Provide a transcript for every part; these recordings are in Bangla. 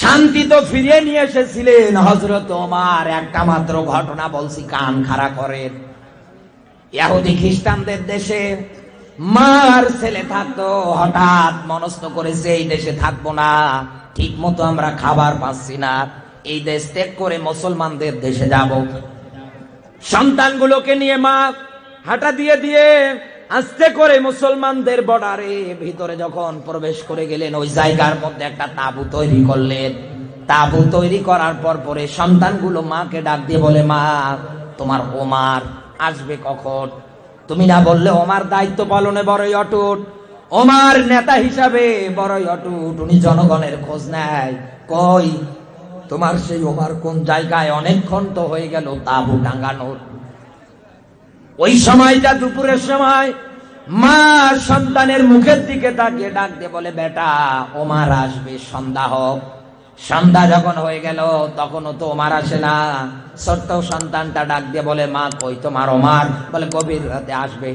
শান্তি তো ফিরিয়ে নিয়ে এসেছিলেন হজরত ওমার। একটা মাত্র ঘটনা বলছি, কান খাড়া করেন। ইহুদি খ্রিস্টানদের দেশে মার ছেলে থাকতো, হঠাৎ মনস্থ করেছে এই দেশে থাকব না ঠিক মতো আমরা খাবার পাচ্ছি না, এই দেশ ত্যাগ করে মুসলমানদের দেশে যাব। সন্তানগুলোকে নিয়ে মা হাঁটা দিয়ে দিয়ে আস্তে করে মুসলমানদের বর্ডারে ভিতরে যখন প্রবেশ করে গেলেন, ওই জায়গার মধ্যে একটা তাবু তৈরি করলেন। তাবু তৈরি করার পর পরে সন্তানগুলো মাকে ডাক দিয়ে বলে, মা, তোমার ওমার আসবে কখন? তুমি না বললে, ওমার দায়িত্ব পালনে বড়ই অটুট। ওমার নেতা হিসাবে বড়ই অটুট। উনি জনগণের খোঁজ নেয়। কই? তোমার সেই ওমার কোন জায়গায় অনেকক্ষণ তো হয়ে গেল তাবু টাঙ্গানোর ওই সময়টা দুপুরের সময় মা সন্তানের মুখের দিকে তাকিয়ে ডাক দিয়ে বলে, বেটা, ওমার আসবে, সন্ধ্যা হোক। সন্ধ্যা যখন হয়ে গেল, তখনও তো ওমার আসে না। ছোট্ট সন্তানটা ডাক দিয়ে বলে, মা, কই তোমার ওমার? বলে, গভীর রাতে আসবে।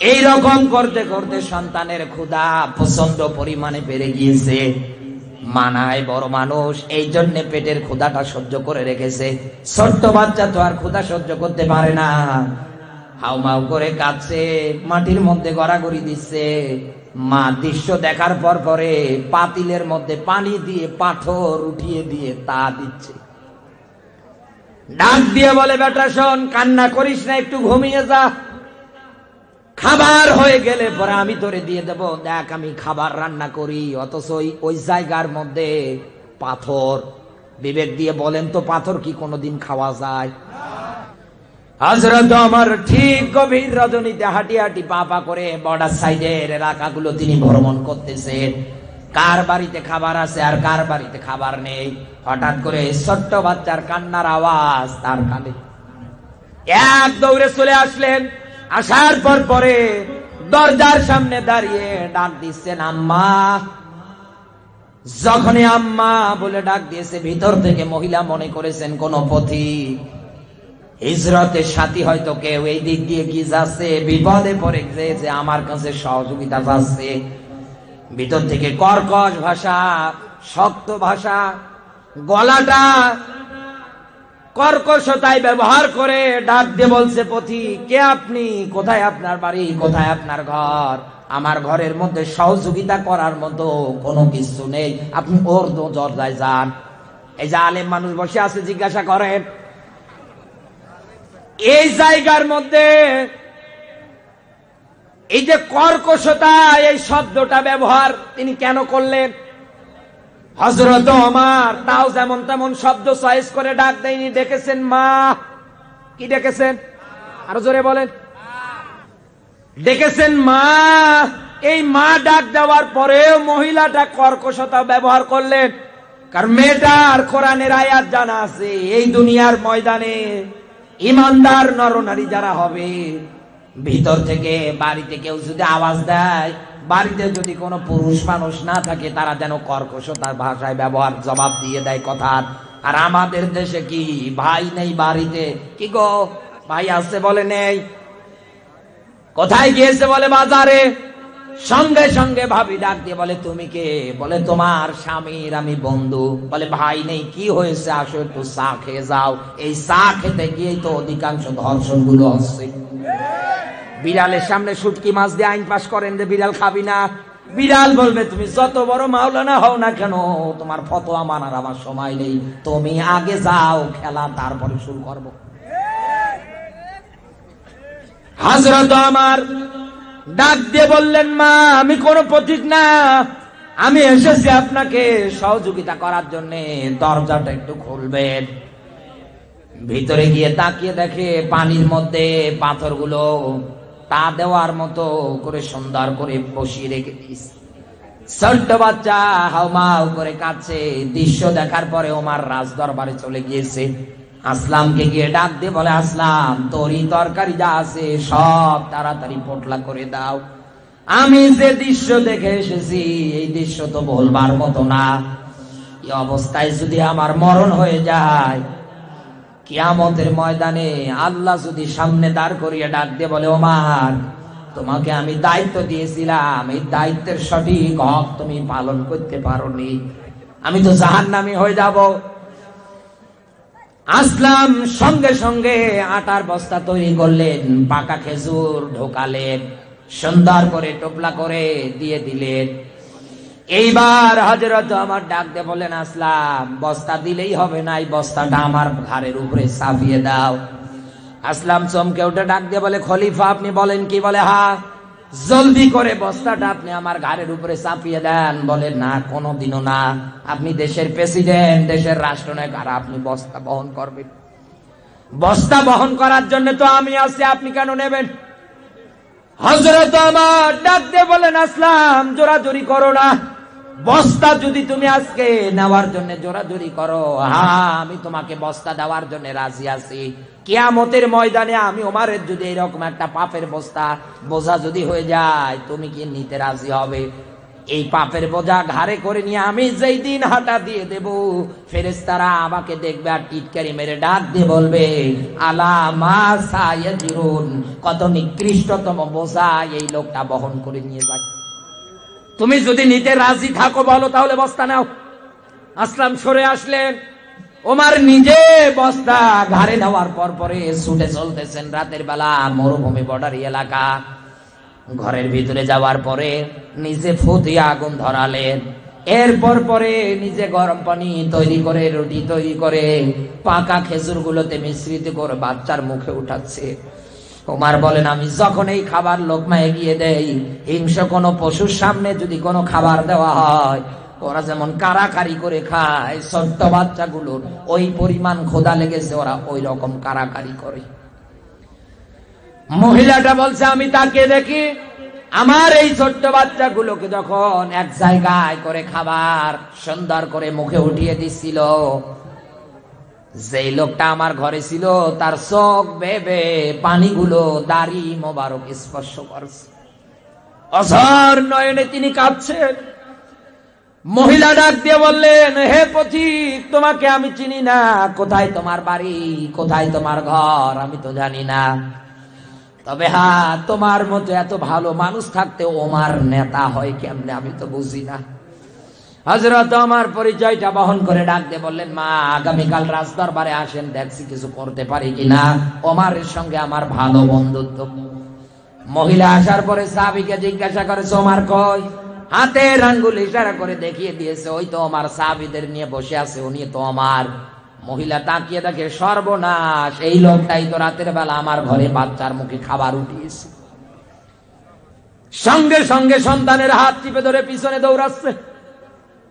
এই রকম করতে করতে সন্তানের ক্ষুধা প্রচণ্ড পরিমাণে বেড়ে গিয়েছে। মানায় বড় মানুষ, এই জন্য পেটের ক্ষুধাটা সহ্য করে রেখেছে। ছোট্ট বাচ্চা তো আর ক্ষুধা সহ্য করতে পারে না। হাউমাউ করে কাঁদছে, মাটির মধ্যে গড়াগড়ি দিচ্ছে। মা দৃশ্য দেখার পর পরে পাতিলের মধ্যে পানি দিয়ে পাথর উঠিয়ে দিয়ে তা দিচ্ছে। ডাক দিয়ে বলে, বেটা, শোন, কান্না করিস না, একটু ঘুমিয়ে যা। খাবার হয়ে গেলে পরে আমি তোরে দিয়ে দেব। দেখ, আমি খাবার রান্না করি, অথচ ওই জায়গার মধ্যে পাথর। বিবেক দিয়ে বলেন, তো পাথর কি কোনোদিন খাওয়া যায়? হজরত আমার ঠিক গভীর রজনীতে হাঁটি হাঁটি পা পা করে বর্ডার সাইডের এলাকাগুলো তিনি ভ্রমণ করতেছেন। কার বাড়িতে খাবার আছে আর কার বাড়িতে খাবার নেই? হঠাৎ করে ছোট্ট বাচ্চার কান্নার আওয়াজ তার কানে। এক দৌড়ে চলে আসলেন। আসার পর পরে দরজার সামনে দাঁড়িয়ে ডাক দিচ্ছেন, আম্মা। যখনই আম্মা বলে ডাক দিয়েছে, ভিতর থেকে মহিলা মনে করেছেন কোন পথিক। হিজরতের সাথী হয়তো কেউ এই দিক দিয়ে কি যাচ্ছে? বিপদে পড়ে যে আমার কাছে সহযোগিতা যাচ্ছে ভিতর থেকে কর্কশ ভাষা, শক্ত ভাষা, গলাটা কর্কশতায় ব্যবহার করে ডাক দিয়ে বলছে, পথি, কে আপনি? কোথায় আপনার বাড়ি? কোথায় আপনার ঘর? আমার ঘরের মধ্যে সহযোগিতা করার মতো কোনো কিছু নেই। আপনি ওর দরজায় যান। এই যে আলেম মানুষ বসে আছে, জিজ্ঞাসা করেন এই জায়গার মধ্যে এই যে কর্কশতা, এই শব্দটা ব্যবহার তিনি কেন করলেন? হজরত আমার তাও যেমন তেমন শব্দ চয়েস করে ডাক দেয়নি ডেকেছেন মা? কি ডেকেছেন আরও জোরে বলেন। ডেকেছেন মা? এই মা ডাক দেওয়ার পরেও মহিলাটা কর্কশতা ব্যবহার করলেন। কারণ মেয়েটার কোরআনের আয়াত জানা আছে, এই দুনিয়ার ময়দানে ইমানদার নরনারী যারা হবে, ভিতর থেকে বাড়িতে কেউ যদি আওয়াজ দেয়, বাড়িতে যদি কোনো পুরুষ মানুষ না থাকে, তারা যেন কর্কশতার ভাষায় ব্যবহার জবাব দিয়ে দেয় কথা। আর আমাদের দেশে কি ভাই নেই বাড়িতে? কি গো? ভাই আসছে বলে নেই। কোথায় গিয়েছে বলে বাজারে? সঙ্গে সঙ্গে ভাবি ডাক দিয়ে বলে, তুমি কে? বলে, তোমার স্বামীর আমি বন্ধু। বলে, ভাই নেই, কি হয়েছে? আসো একটু চা খেয়ে যাও। এই চা খেতে গিয়েই তো অধিকাংশ ধর্ষণগুলো হচ্ছে। বিড়ালের সামনে শুটকি মাছ দিয়ে আইন পাস করেন যে, বিড়াল খাবি না। বিড়াল বলবে, তুমি যত বড় মাওলানা হও না কেন, তোমার ফতোয়া মানার আমার সময় নেই। তুমি আগে যাও, খেলা তারপরে শুরু করব। হাজরত আমার ডাক দিয়ে বললেন, মা, আমি কোন পথিক না। আমি এসেছি আপনাকে সহযোগিতা করার জন্য। দরজাটা একটু খুলবেন। ভিতরে গিয়ে তাকিয়ে দেখে পানির মধ্যে পাথরগুলো তা দেওয়ার মতো করে সুন্দর করে বসিয়ে রেখে দিস ছোট্ট বাচ্চা হাউমাউ করে কাছে দৃশ্য দেখার পরে ওমার রাজ দরবারে চলে গিয়েছে। আসলামকে গিয়ে ডাক দিয়ে বলে, আসলাম, তোরই তরকারি যা আছে, সব তাড়াতাড়ি পোটলা করে দাও। আমি যে দৃশ্য দেখে এসেছি, এই দৃশ্য তো বলবার মতো না। এই অবস্থায় যদি আমার মরণ হয়ে যায়, কিয়ামতের ময়দানে আল্লাহ যদি সামনে দাঁড় করিয়ে ডাক দিয়ে বলে, ওমার, তোমাকে আমি দায়িত্ব দিয়েছিলাম। এই দায়িত্বের সঠিক হক তুমি পালন করতে পারোনি। আমি তো জাহান নামি হয়ে যাব। আসলাম সঙ্গে সঙ্গে, আটার বস্তা তৈরি করলেন, পাকা খেজুর ঢোকালেন, সুন্দর করে টোপলা করে দিয়ে দিলেন। এইবার হজরত আমার ডাক দিয়ে বলেন আসলাম, বস্তা দিলেই হবে না, এই বস্তাটা আমার ঘাড়ের উপরে চাপিয়ে দাও। আসলাম চমকে উঠে ডাক দিয়ে বলে, খলিফা, আপনি বলেন কি বলে, হা? জলদি করে বস্তাটা আপনি আমার ঘাড়ের উপরে চাপিয়ে দেন। বলে না, কোনোদিনও না। আপনি দেশের প্রেসিডেন্ট, দেশের রাষ্ট্রনায়ক, আর আপনি বস্তা বহন করবেন। বস্তা বহন করার জন্য তো আমি আছি, আপনি কেন নেবেন? হজরত আমার ডাক দিয়ে বলেন, আসলাম, জোরাজোরি করো না। বস্তা যদি তুমি আজকে নেওয়ার জন্য জোরাজোরি করো হ্যাঁ আমি তোমাকে বস্তা দেওয়ার জন্য রাজি আছি। কিয়ামতের ময়দানে আমি ওমারের যদি এরকম একটা পাপের বস্তা, বোঝা যদি হয়ে যায়, তুমি কি নিতে রাজি হবে? এই পাপের বোঝা ঘাড়ে করে নিয়ে আমি যেই দিন হাঁটা দিয়ে দেব ফেরেস্তারা আমাকে দেখবে আর টিটকারি মেরে ডাক দিয়ে বলবে, আলা মা কত নিকৃষ্টতম বোঝা এই লোকটা বহন করে নিয়ে যায় তুমি যদি নিতে রাজি থাকো বলো, তাহলে বস্তা নাও। আসলাম, সরে আসলেন। ওমার নিজে বস্তা ঘাড়ে নেওয়ার পর পরে ছুটে চলতেছেন রাতের বেলা মরুভূমি বর্ডারি এলাকা। ঘরের ভিতরে যাওয়ার পরে নিজে ফুটিয়ে আগুন ধরালেন। এরপর পরে নিজে গরম পানি তৈরি করে, রুটি তৈরি করে পাকা খেজুর গুলোতে মিশ্রিত করে বাচ্চার মুখে উঠাচ্ছে। ওমার বলেন, আমি যখন এই খাবার লোকমা এগিয়ে দেই হিংস কোনো পশুর সামনে যদি কোনো খাবার দেওয়া হয়, ওরা যেমন কারাকারি করে খায়, ছোট্ট বাচ্চাগুলোর ওই পরিমাণ খোদা লেগেছে, ওরা ওই রকম কারাকারি করে। মহিলাটা বলছে, আমি তাকে দেখি, আমার এই ছোট্ট বাচ্চাগুলোকে যখন এক জায়গায় করে খাবার সুন্দর করে মুখে উঠিয়ে দিছিল যেই লোকটা আমার ঘরে ছিল, তার চোখ বেবে পানিগুলো দাড়ি মোবারক স্পর্শ করছে। অঝর নয়নে তিনি কাঁদছেন। মহিলা ডাক দিয়ে বললেন, হে পথিক, তোমাকে আমি চিনি না। কোথায় তোমার বাড়ি? কোথায় তোমার ঘর? আমি তো জানি না। তবে হ্যাঁ তোমার মতো এত ভালো মানুষ থাকতে ওমার নেতা হয় কেমনে? আমি তো বুঝি না। হজরত আমার পরিচয়টা বহন করে ডাক দিয়ে বললেন, মা, আগামীকাল রাজদরবারে আসেন, দেখছি কিছু করতে পারি কিনা। ওমারের সঙ্গে আমার ভালো বন্ধুত্ব। মহিলা আসার পরে সাহাবিকে জিজ্ঞাসা করেছে ওমার কই? হাতের আঙ্গুল ইশারা করে দেখিয়ে দিয়েছে, ওই তো আমার সাহাবিদের নিয়ে বসে আছে, উনি তো আমার মহিলা তাকিয়ে দেখে, সর্বনাশ, এই লোকটাই তো রাতের বেলা আমার ঘরে বাচ্চার মুখে খাবার উঠিয়েছে। সঙ্গে সঙ্গে সন্তানের হাত চিপে ধরে পিছনে দৌড়াচ্ছে।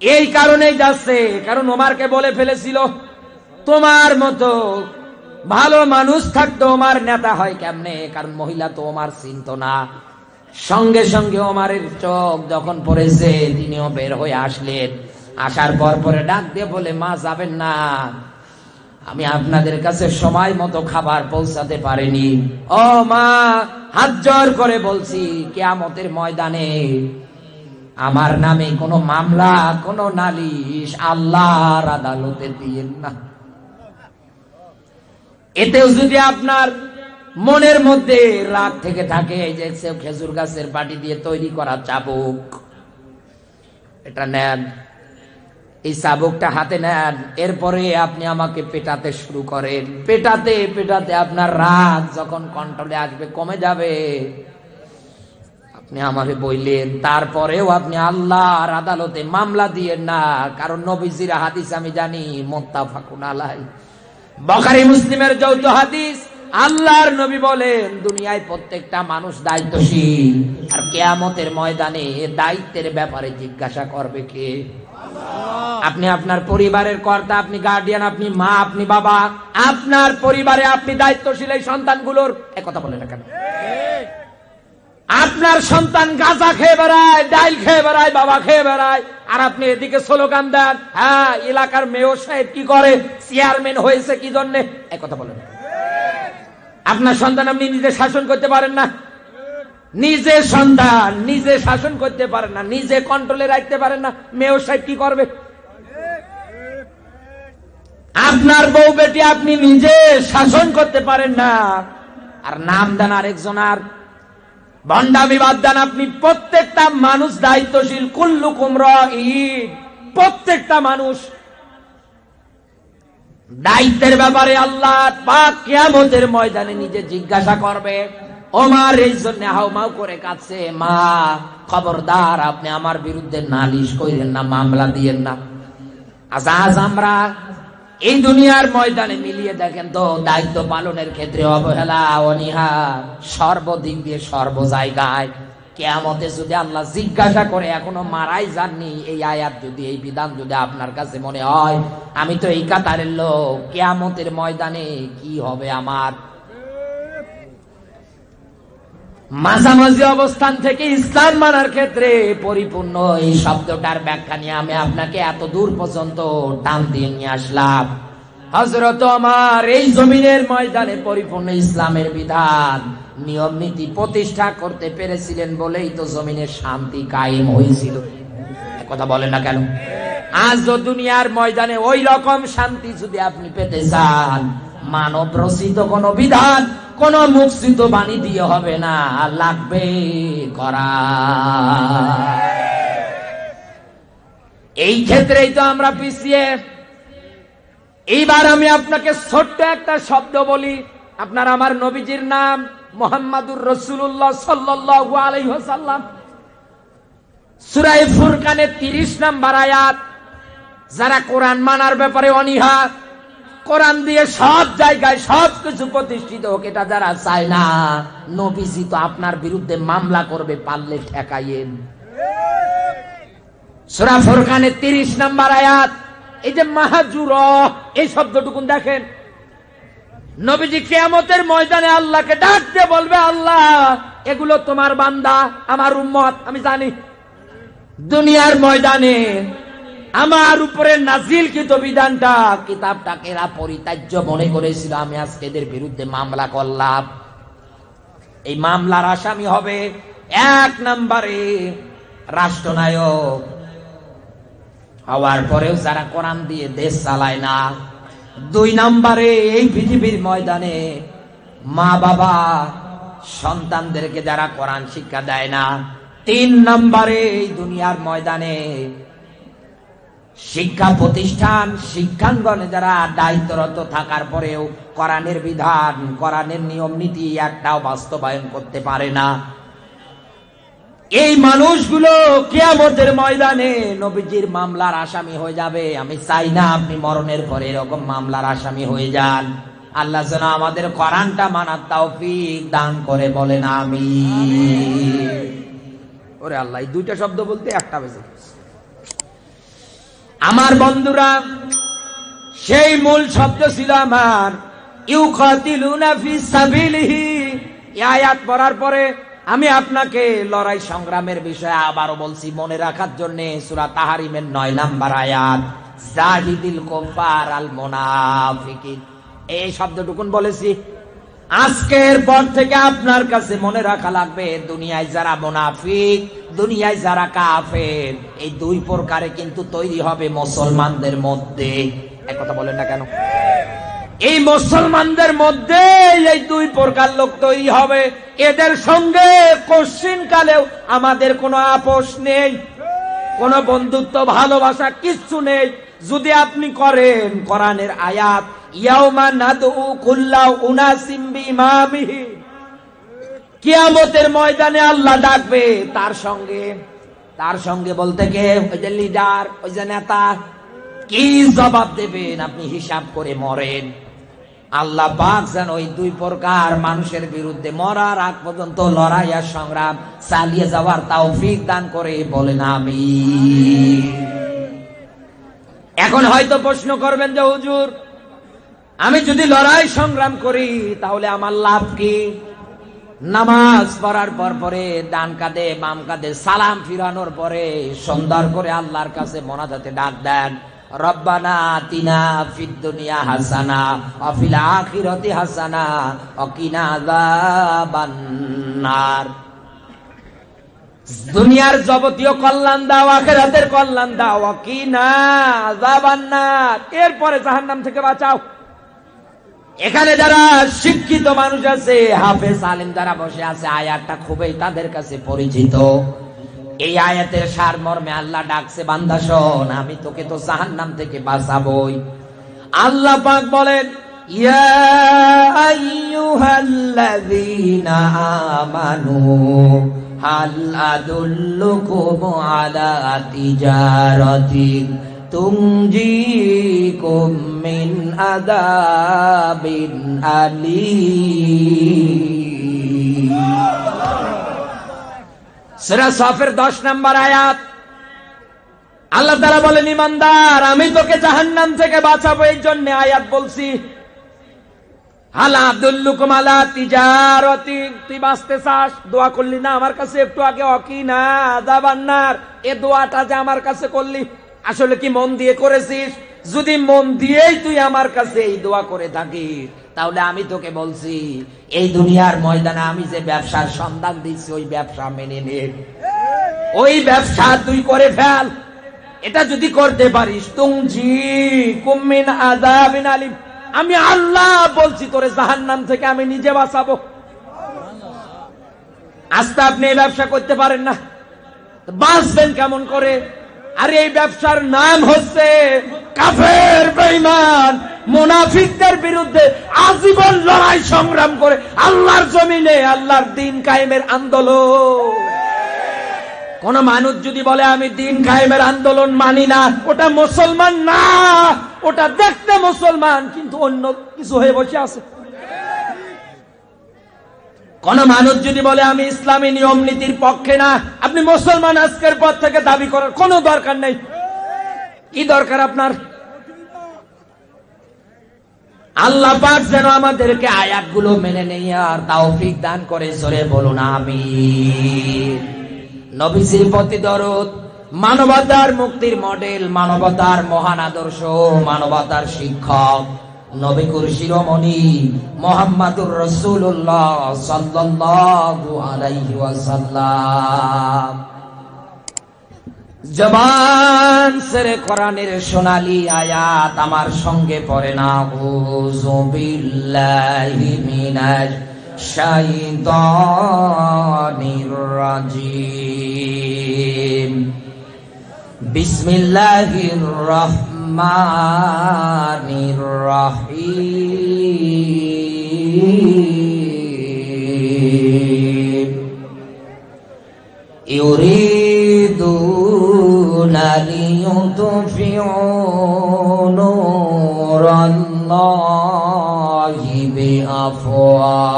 এই কারণেই যাচ্ছে, কারণ ওমারকে বলে ফেলেছিল, তোমার মতো ভালো মানুষ থাকতো ওমার নেতা হয় কেমনে? কারণ মহিলা তো ওমার চিনত না। সঙ্গে সঙ্গে ওমারের চোখ যখন পড়েছে, তিনিও বের হয়ে আসলেন। আসার পর পরে ডাক দিয়ে বলে, মা, যাবেন না। আমি আপনাদের কাছে সময় মতো খাবার পৌঁছাতে পারিনি। ও মা, হাত জোর করে বলছি, কেয়ামতের ময়দানে আমার নামে কোনো মামলা, কোনো নালিশ আল্লাহর আদালতে দিয়েন না। এতেও যদি আপনার মনের মধ্যে রাগ থেকে থাকে, এই যে খেজুর গাছের পাটি দিয়ে তৈরি করা চাবুক, এটা নেন। এই চাবুকটা হাতে নেন, এরপরে আপনি আমাকে পেটাতে শুরু করেন। পেটাতে পেটাতে আপনার রাগ যখন কন্ট্রোলে আসবে, কমে যাবে। আপনি আমাকে বইলেন, তারপরেও আপনি আল্লাহর আদালতে মামলা দিয়েন না, কারণ নবীজির হাদিস আমি জানি, মোত্তাফাকুন আলাই বখারি মুসলিমের যৌথ হাদিস, আল্লাহর নবী বলেন, দুনিয়ায় প্রত্যেকটা মানুষ দায়িত্বশীল, আর কেয়ামতের ময়দানে দায়িত্বের ব্যাপারে জিজ্ঞাসা করবে কে? আপনি আপনার পরিবারের কর্তা, আপনি গার্ডিয়ান আপনি মা, আপনি বাবা, আপনার পরিবারে আপনি দায়িত্বশীল এই সন্তানগুলোর কথা বলে না কেন আপনার সন্তান গাঁজা খেয়ে বেড়ায়, ডাইল খেয়ে বেড়ায়, বাবা খেয়ে বেড়ায়। আর আপনি এদিকে স্লোগান দেন হ্যাঁ এলাকার মেয়র সাহেব কি করে? চেয়ারম্যান হয়েছে কি জন্যে? কথা বলেন। আপনার সন্তান আপনি নিজে শাসন করতে পারেন না। নিজে সন্তান নিজে শাসন করতে পারেন না, নিজে কন্ট্রোলে রাখতে পারেন না। মেয়র সাহেব কি করবে? আপনার বউ বেটি আপনি নিজে শাসন করতে পারেন না। আর নাম দেন আরেকজন আর ভণ্ডামি বাদ দেন আপনি প্রত্যেকটা মানুষ দায়িত্বশীল। কুল্লুকুম ঈদ প্রত্যেকটা মানুষ। দায়িত্বের ব্যাপারে আল্লাহ পাক কিয়ামতের ময়দানে নিজে জিজ্ঞাসা করবে, ওমার এই জন্য হাউমাউ করে কাছে মা, খবরদার, আপনি আমার বিরুদ্ধে নালিশ কইরেন না, মামলা দিয়েন না। আজ আজ আমরা এই দুনিয়ার ময়দানে মিলিয়ে দেখেন তো, দায়িত্ব পালনের ক্ষেত্রে অবহেলা অনিহা সর্বদিক দিয়ে সর্ব জায়গায় কেয়ামতে যদি আল্লাহ জিজ্ঞাসা করে, এখনও মারাই যাননি, এই আয়াত যদি, এই বিধান যদি আপনার কাছে মনে হয়, আমি তো এই কাতারের লোক, কেয়ামতের ময়দানে কি হবে আমার? মাঝামাঝি অবস্থান থেকে ইসলাম মানার ক্ষেত্রে পরিপূর্ণ এই শব্দটার ব্যাখ্যা নিয়ে আমি আপনাকে এত দূর পর্যন্ত টান দিয়ে নিয়ে আসলাম। হজরত আমার এই জমিনের ময়দানে পরিপূর্ণ ইসলামের বিধান, নিয়ম, নীতি প্রতিষ্ঠা করতে পেরেছিলেন বলেই তো জমিনের শান্তি কায়েম হয়েছিল। কথা বলেন না কেন? আজ দুনিয়ার ময়দানে ওই রকম শান্তি যদি আপনি পেতে চান, মানব রচিত কোন বিধান কোন মুখসিত বাণী দিয়ে হবে না, লাগবে করা এই ক্ষেত্রেই তো আমরা পিছিয়ে এইবার আমি আপনাকে ছোট্ট একটা শব্দ বলি, আপনার আমার নবীজির নাম মোহাম্মদুর রসুল্লাহ সাল্লাহ আলাইসাল্লাম সুরাই ফুরকানের তিরিশ নাম্বার আয়াত, যারা কোরআন মানার ব্যাপারে অনীহা কোরআন দিয়ে সব জায়গায় সব কিছু প্রতিষ্ঠিত হোক, এটা যারা চায় না, নবীজি তো আপনার বিরুদ্ধে মামলা করবে, পারলে ঠেকাইয়েন। সুরা তিরিশ নাম্বার আয়াত, এই যে মাহাজুর, এই শব্দটুকুন দেখেন। নবীজি কেয়ামতের ময়দানে আল্লাহকে ডাক দিয়ে বলবে, আল্লাহ, এগুলো তোমার বান্দা, আমার উম্মত, আমি জানি। দুনিয়ার ময়দানে আমার উপরে নাজিল কৃত বিধানটা, কিতাবটাকে এরা পরিত্যাজ্য মনে করেছিল। আমি আজকে এদের বিরুদ্ধে মামলা করলাম। এই মামলার আসামি হবে এক নম্বরে রাষ্ট্রনায়ক। হওয়ার পরেও যারা কোরআন দিয়ে দেশ চালায় না, দুই নম্বরে এই পৃথিবীর ময়দানে মা বাবা সন্তানদেরকে যারা কোরআন শিক্ষা দেয় না, তিন নম্বরে এই দুনিয়ার ময়দানে শিক্ষা প্রতিষ্ঠান, শিক্ষাঙ্গনে যারা দায়িত্বরত থাকার পরেও কোরআনের বিধান, কোরআনের নিয়ম নীতি একটাও বাস্তবায়ন করতে পারে না। এই মানুষগুলো কেয়ামতের ময়দানে নবীজির মামলার আসামি হয়ে যাবে। আমি চাই না আপনি মরণের পরে এরকম মামলার আসামি হয়ে যান। আল্লাহ যেন আমাদের কোরআনটা মানার তৌফিক দান করে বলেন আমি ওরে আল্লাহ দুইটা শব্দ বলতে একটা বেজে গেছে। আমার বন্ধুরা, সেই মূল শব্দ ছিল আমার আয়াত পড়ার পরে আমি আপনাকে লড়াই সংগ্রামের বিষয়ে আবারও বলছি, মনে রাখার জন্য সুরা তাহারিমের নয় নাম্বার আয়াত, জাহিদিল কুফার আল মুনাফিকিন। এই শব্দটুকুন বলেছি আজকের পর থেকে আপনার কাছে মনে রাখা লাগবে, দুনিয়ায় যারা মোনাফিক, দুনিয়ায় যারা কাফের, এই দুই প্রকারে কিন্তু তৈরি হবে মুসলমানদের মধ্যে। এক কথা বলেন না কেন? এই মুসলমানদের মধ্যে এই দুই প্রকার লোক তৈরি হবে। এদের সঙ্গে কশ্চিন কালেও আমাদের কোনো আপোষ নেই, কোন বন্ধুত্ব, ভালোবাসা কিচ্ছু নেই। যদি আপনি করেন কোরআনের আয়াত কিয়ামতের ময়দানে আল্লাহ ডাকবে তার সঙ্গে। তার সঙ্গে বলতে কে? ওই যে লিডার, ওই যে নেতা। কি জবাব দেবেন আপনি? হিসাব করে মরেন। আল্লাহ পাক যেন ওই দুই প্রকার মানুষের বিরুদ্ধে মরার আগ পর্যন্ত লড়াই আর সংগ্রাম চালিয়ে যাওয়ার তৌফিক দান করে বলেন আমি এখন হয়তো প্রশ্ন করবেন যে, হুজুর আমি যদি লড়াই সংগ্রাম করি, তাহলে আমার লাভ কি? নামাজ পড়ার পর পরে ডান কাঁধে, বাম কাঁধে সালাম ফিরানোর পরে সুন্দর করে আল্লাহর কাছে মোনাজাতে ডাক দেন হাসানা দুনিয়ার যাবতীয় কল্যাণ দাও, আখেরাতের কল্যাণ দাও অকিনা আযাবান্নার এরপরে জাহান্নাম থেকে বাঁচাও। এখানে যারা শিক্ষিত মানুষ আছে, হাফেজ আলিম যারা বসে আছে, আয়াতটা খুবই তাদের কাছে পরিচিত। এই আয়াতের সার মর্মে আল্লাহ ডাকছে, বান্দা শোন, আমি তোকে তো জাহান্নাম থেকে বাঁচাবই। আল্লাহ পাক বলেন, ইয়া আইয়ুহাল্লাযীনা আমানু, হাল আলা তিজারাতিন। আযাবিন আলীম। সেরা সফের দশ নম্বর আয়াত। আল্লাহ তারা বলেন, ইমানদার, আমি তোকে জাহান্নাম থেকে বাঁচাবো, এই জন্য আয়াত বলছি। তুই বাঁচতে চাস, দোয়া করলি না আমার কাছে, একটু আগে অকি না দাবান্নার এ দোয়াটা যে আমার কাছে করলি। আসলে কি মন দিয়ে করেছিস? যদি মন দিয়েই তুই আমার কাছে এই দোয়া করে থাকিস, তাহলে আমি তোকে বলছি, এই দুনিয়ার ময়দানে আমি যে ব্যবসার সন্ধান দিচ্ছি, ওই ব্যবসা মেনে নে। ওই ব্যবসা তুই করে ফেল। এটা যদি করতে পারিস তুমজি কুমিন আযাবিন আলিম। আমি আল্লাহ বলছি, তোরে জাহান্নাম থেকে আমি নিজে বাঁচাবো। আস্তে আপনি এই ব্যবসা করতে পারেন না। বাঁচবেন কেমন করে? আরে এই ব্যবসার নাম হচ্ছে কাফের, বেঈমান, মুনাফিকদের বিরুদ্ধে আজীবন লড়াই সংগ্রাম করে আল্লাহর জমিনে আল্লাহর দিন কায়েমের আন্দোলন। কোন মানুষ যদি বলে, আমি দিন কায়েমের আন্দোলন মানি না, ওটা মুসলমান না, ওটা দেখতে মুসলমান, কিন্তু অন্য কিছু হয়ে বসে আছে। কোন মানুষ যদি বলে, আমি ইসলামী নিয়ম নীতির পক্ষে না, আপনি মুসলমান আজকের পর থেকে দাবি করার কোনো দরকার নেই। কি দরকার আপনার? আল্লাহ পাক যেন আমাদেরকে আয়াতগুলো মেনে নেই আর তাওফিক দান করে সরে বলুন আমি নবীজির প্রতি দরদ, মানবতার মুক্তির মডেল, মানবতার মহান আদর্শ, মানবতার শিক্ষক। নবিকুর শিরোমণি মোহাম্মদুর রসুল্লাহ সাল্লাল্লাহু আলাইহি জবান সেরে কোরআনের সোনালী আয়াত আমার সঙ্গে পড়ে না। উযু বিল্লাহি বিসমিল্লাহির الرحمن الرحيم يريدون ليطفئوا نور الله بأفواههم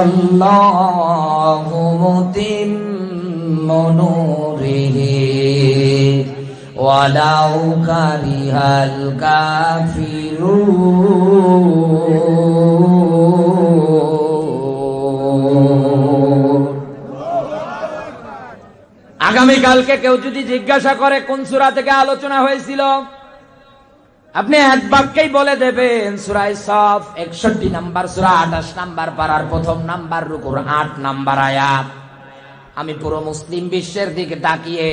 الله متم نوره ولو كره الكافرون আগামীকালকে কেউ যদি জিজ্ঞাসা করে কোন সুরা থেকে আলোচনা হয়েছিল আপনি এক বাক্যেই বলে দেবেন সুরাই সফ একষট্টি নাম্বার সুরা আঠাশ নাম্বার পাড়ার প্রথম নাম্বার রুকুর আট নাম্বার আয়াত আমি পুরো মুসলিম বিশ্বের দিকে তাকিয়ে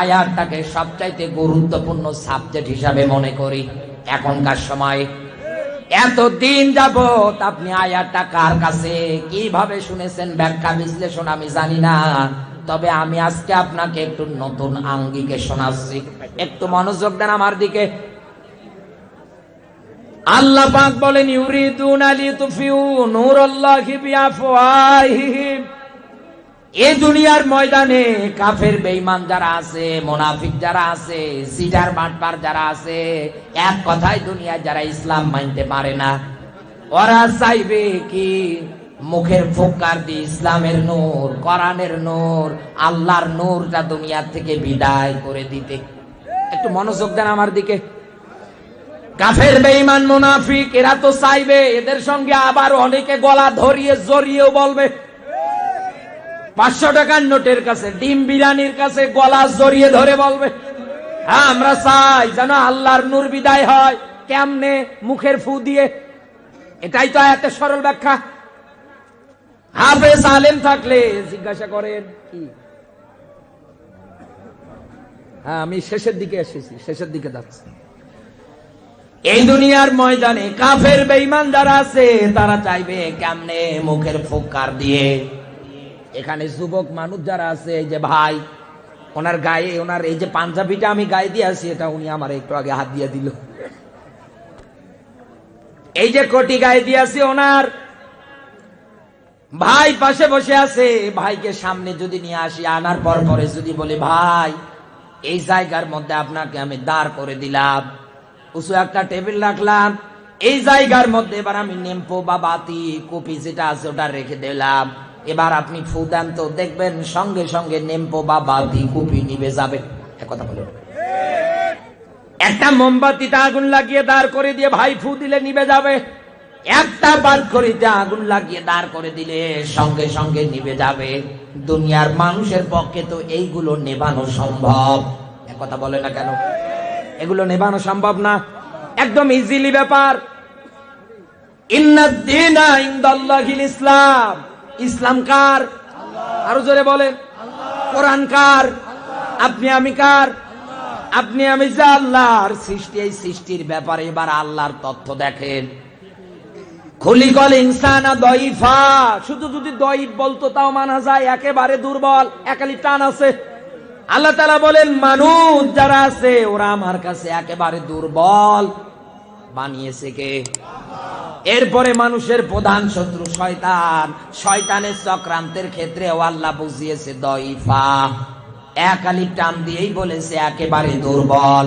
আয়াতটাকে সবচাইতে গুরুত্বপূর্ণ সাবজেক্ট হিসাবে মনে করি। এখনকার সময়। এতদিন যাবত আপনি আয়াতটা কার কাছে, কীভাবে শুনেছেন, ব্যাখ্যা, বিশ্লেষণ আমি জানি না। তবে আমি আজকে আপনাকে একটু নতুন আঙ্গিকে শোনাচ্ছি। একটু মনোযোগ দেন আমার দিকে। আল্লাহ পাক বলেন, ইউরিদুন আলি তুফিউ নূরাল্লাহি বিআফওয়াহিহিম। এই দুনিয়ার ময়দানে কাফের বেঈমান যারা আছে, মুনাফিক যারা আছে সিটার বাটপার যারা আছে, এক কথায় দুনিয়া যারা ইসলাম মানতে পারে না, ওরা চাইবে কি? মুখের ফুৎকার দিয়ে ইসলামের নূর, কোরআনের নূর, আল্লাহর নূর যা দুনিয়ার থেকে বিদায় করে দিতে। একটু মনোযোগ দেন আমার দিকে। কাফের বেঈমান, মুনাফিক, এরা তো চাইবে, এদের সঙ্গে আবার অনেকে গলা ধরিয়ে, জড়িয়েও বলবে পাঁচশো টাকার নোটের কাছে, ডিম বিরিয়ানির কাছে গলা জড়িয়ে ধরে বলবে হ্যাঁ আমরা চাই যেন আল্লাহর নূর বিদায় হয়, কেমনে মুখের ফু দিয়ে। এটাই তো এত সরল ব্যাখ্যা। হাফেজ আলেম থাকলে জিজ্ঞাসা করেন, কি? হ্যাঁ আমি শেষের দিকে এসেছি, শেষের দিকে যাচ্ছি। এই দুনিয়ার ময়দানে কাফের বেঈমান যারা আছে, তারা চাইবে কেমনে মুখের ফুৎকার দিয়ে। এখানে যুবক মানুষ যারা আছে, এই যে ভাই, ওনার গায়ে, ওনার এই যে পাঞ্জাবিটা আমি গায়ে দিয়ে আছি এটা উনি আমার একটু আগে হাত দিয়ে দিল। এই যে কোটি গায়ে দিয়ে আছি ওনার, ভাই পাশে বসে আছে, ভাইকে সামনে যদি নিয়ে আসি, আনার পর পরে যদি বলি, ভাই, এই জায়গার মধ্যে আপনাকে আমি দাঁড় করে দিলাম, উঁচু একটা টেবিল রাখলাম, এই জায়গার মধ্যে এবার আমি নেম্পো বা বাতি, কপি যেটা আছে ওটা রেখে দিলাম। এবার আপনি ফু তো দেখবেন, সঙ্গে সঙ্গে নেম্পো বা বাতি কপি নিবে যাবে। এ কথা বলুন একটা মোমবাতিতে আগুন লাগিয়ে দাঁড় করে দিয়ে ভাই ফু দিলে নিবে যাবে। একটা বাদ করিতে আগুন লাগিয়ে দাঁড় করে দিলে সঙ্গে সঙ্গে নিবে যাবে। দুনিয়ার মানুষের পক্ষে তো এইগুলো নেবানো সম্ভব। কথা বলে না কেন? এগুলো নেবানো সম্ভব না। একদম ইজিলি ব্যাপার। ইসলাম। ইসলাম কার? আরও জোরে বলেন। কোরআন কার? আপনি আমি কার? আপনি আমি যে আল্লাহর সৃষ্টি, এই সৃষ্টির ব্যাপারে এবার আল্লাহর তথ্য দেখেন। খুলিকল ইনসানা দইফা শুধু যদি দইফ বলতো, তাও মানা যায়। একেবারে দুর্বল। একালি টান আছে। আল্লাহ তালা বলেন, মানুষ যারা আছে, ওরা আমার কাছে একেবারে দুর্বল। বানিয়েছে কে? এরপরে মানুষের প্রধান শত্রু শয়তান। শয়তানের চক্রান্তের ক্ষেত্রে আল্লাহ বুঝিয়েছে দইফা এক টান দিয়েই বলেছে, একেবারে দুর্বল।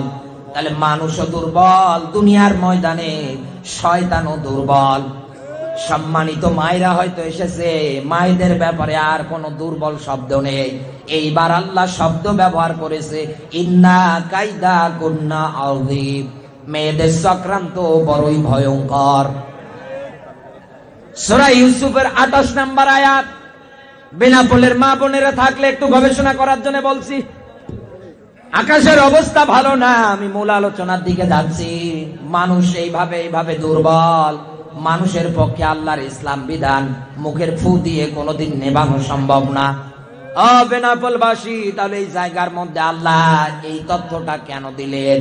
তাহলে মানুষও দুর্বল, দুনিয়ার ময়দানে শয়তানও দুর্বল। সম্মানিত মায়েরা হয়তো এসেছে, মায়েদের ব্যাপারে আর কোনো দুর্বল শব্দ নেই। এইবার আল্লাহ শব্দ ব্যবহার করেছে, ইন্না কাইদা কন্যা আউদ্দিব মেয়েদের চক্রান্ত বড়ই ভয়ঙ্কর। সোরা ইউসুফের আঠাশ নাম্বার আয়াত বেনাপোলের মা বোনেরা থাকলে একটু গবেষণা করার জন্য বলছি, আকাশের অবস্থা ভালো না, আমি মূল আলোচনার দিকে যাচ্ছি। মানুষ এইভাবে এইভাবে দুর্বল, মানুষের পক্ষে আল্লাহর ইসলাম বিধান, মুখের ফু দিয়ে কোনোদিন নেবানো সম্ভব না। ও বেনাপোলবাসী, তাহলে এই জায়গার মধ্যে আল্লাহ এই তথ্যটা কেন দিলেন?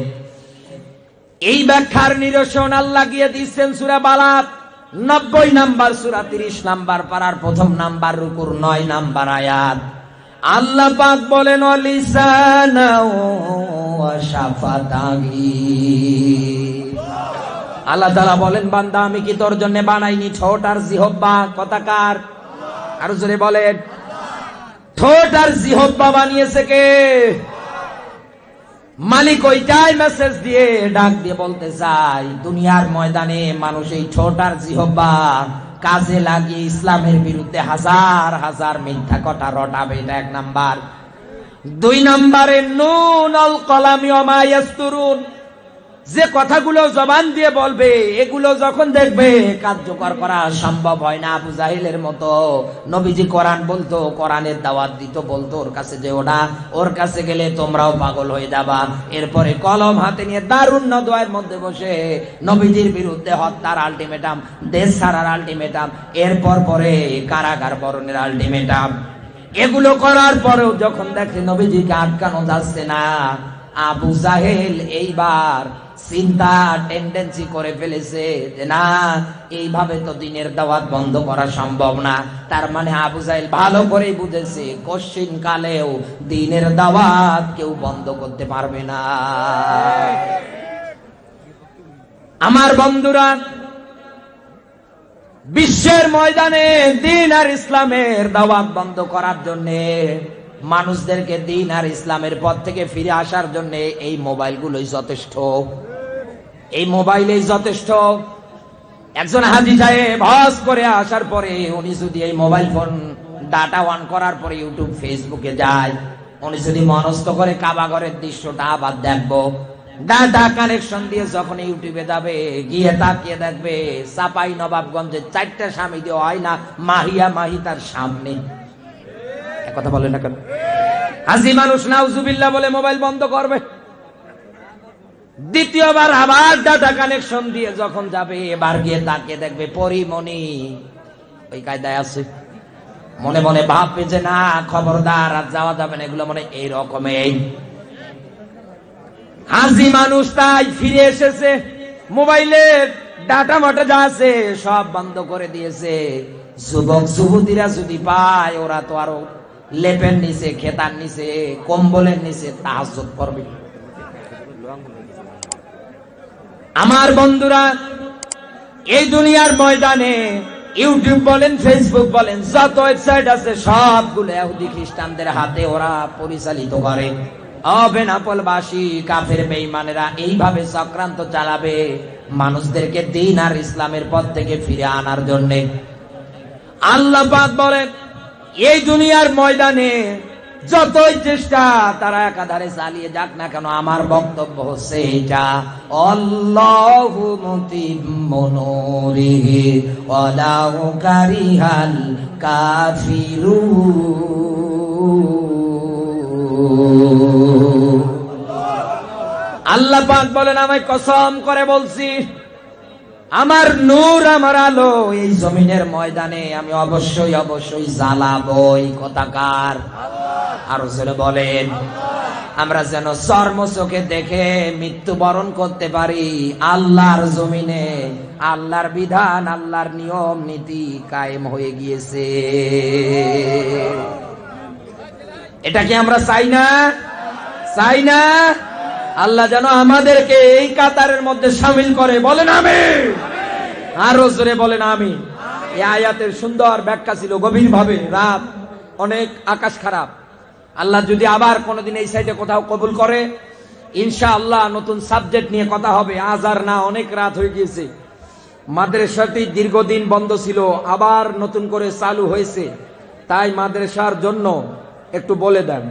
এই ব্যাখ্যার নিরসন আল্লাহ গিয়ে দিচ্ছেন সুরা বালাত। নব্বই নাম্বার, সুরা তিরিশ নাম্বার পাড়ার প্রথম নাম্বার রুকুর নয় নাম্বার আয়াত। আল্লাহ পাক বলেন আল্লাহ তালা বলেন, বান্দা, আমি কি তোর জন্য বানাইনি ঠোঁট আর জিহব্বা কথাকার আরও জোরে বলেন। ঠোঁট আর জিহব্বা বানিয়েছে কে? মালিক ওইটাই মেসেজ দিয়ে ডাক দিয়ে বলতে চাই, দুনিয়ার ময়দানে মানুষ এই ছোটার জিহবা কাজে লাগিয়ে ইসলামের বিরুদ্ধে হাজার হাজার মিথ্যা কথা রটাবে, এটা এক নাম্বার। দুই নাম্বারে, নুন অল কলামি অমায়াস্তুরুন যে কথাগুলো জবান দিয়ে বলবে, এগুলো যখন দেখবে, কার্যকর করা সম্ভব হয় না আবু জাহিলের মতো। নবীজি কোরআন বলতো, কোরআনের দাওয়াত দিত, বলতো, ওর কাছে যে ওটা ওর কাছে গেলে তোমরাও পাগল হয়ে যাবা। এরপরে কলম হাতে নিয়ে দারুণ নদোয়ের মধ্যে বসে নবীজির বিরুদ্ধে হত্যার আলটিমেটাম দেশ ছাড়ার আলটিমেটাম এরপর পরে কারাগার বরণের আলটিমেটাম এগুলো করার পরেও যখন দেখে নবীজিকে আটকানো যাচ্ছে না, আবু জাহেল এইবার চিন্তা টেন্ডেন্সি করে ফেলেছে যে না, এইভাবে তো দিনের দাওয়াত বন্ধ করা সম্ভব না। তার মানে আবু জাহেল ভালো করে বুঝেছে, কশ্চিন কালেও দিনের দাওয়াত কেউ বন্ধ করতে পারবে না। আমার বন্ধুরা, বিশ্বের ময়দানে দিন আর ইসলামের দাওয়াত বন্ধ করার জন্য, মানুষদেরকে দিন আর ইসলামের পথ থেকে ফিরে আসার জন্য এই মোবাইলগুলোই যথেষ্ট। এই মোবাইলেই যথেষ্ট। একজন হাজি সাহেব ভস করে আসার পরে উনি যদি এই মোবাইল ফোন ডাটা অন করার পরে ইউটিউব, ফেসবুকে যায়, উনি যদি মনস্থ করে কাবাগরের দৃশ্যটা আবার দেখব। ডাটা কানেকশন দিয়ে যখন ইউটিউবে যাবে, গিয়ে তাকিয়ে দেখবে চাপাই নবাবগঞ্জের চারটা স্বামী দিয়ে হয় না, মাহিয়া মাহি তার সামনে। কথা বলে না কেন? হাসি মানুষ নাউজুবিল্লাহ বলে মোবাইল বন্ধ করবে। দ্বিতীয়বার আবার ডাটা কানেকশন দিয়ে যখন যাবে, এবার গিয়ে তাকিয়ে দেখবে পরিমণি। ওই কায়দায় আছে। মনে মনে ভাববে যে, না, খবরদার, আর যাওয়া যাবে না। এগুলো মনে এই রকমের হাসি মানুষ তাই ফিরে এসেছে। মোবাইলের ডাটা মাটা যা আছে, সব বন্ধ করে দিয়েছে। যুবক, যুবতীরা যদি পায়, ওরা তো আরও লেপের নিচে, খেতার নিচে, কম্বলের নিচে তাহাজ করবে আমার বন্ধুরা, এই দুনিয়ার ময়দানে ইউটিউব বলেন, ফেসবুক বলেন, যত ওয়েবসাইট আছে, সবগুলো ইহুদি খ্রিস্টানদের হাতে ওরা পরিচালিত করে। অবেনাপলবাসী কাফের বেঈমানেরা এইভাবে চক্রান্ত চালাবে মানুষদেরকে দিন আর ইসলামের পথ থেকে ফিরে আনার জন্য। আল্লাহ বলেন, এই দুনিয়ার ময়দানে যতই চেষ্টা, তারা একাধারে চালিয়ে যাক না কেন, আমার বক্তব্য হচ্ছে এটা অল্লাহু মুতিম্মু নূরিহি ওয়ালাউ কারিহাল কাফিরুন। আল্লাহ পাক বলেন, আমায় কসম করে বলছি, আমার নূর, আমার আলো এই জমিনের ময়দানে আমি অবশ্যই অবশ্যই জ্বালাবই কথাকার আরও জোরে বলেন। আমরা যেন চর্ম চোখে দেখে মৃত্যুবরণ করতে পারি। আল্লাহর জমিনে আল্লাহর বিধান, আল্লাহর নিয়ম, নীতি কায়েম হয়ে গিয়েছে। এটা কি আমরা চাই না? চাই না? আল্লাহ যেন আমাদেরকে এই কাতারের মধ্যে সামিল করে। বলেন আমি আরও জোরে বলেন আমি এই আয়াতের সুন্দর ব্যাখ্যা ছিল গভীর ভাবে রাত অনেক আকাশ খারাপ। আল্লাহ যদি আবার কোনোদিন এই সাইডে কোথাও কবুল করে ইনশা আল্লাহ নতুন সাবজেক্ট নিয়ে কথা হবে। আজ আর না, অনেক রাত হয়ে গিয়েছে। মাদ্রাসাটি দীর্ঘদিন বন্ধ ছিল, আবার নতুন করে চালু হয়েছে। তাই মাদ্রাসার জন্য একটু বলে দেন।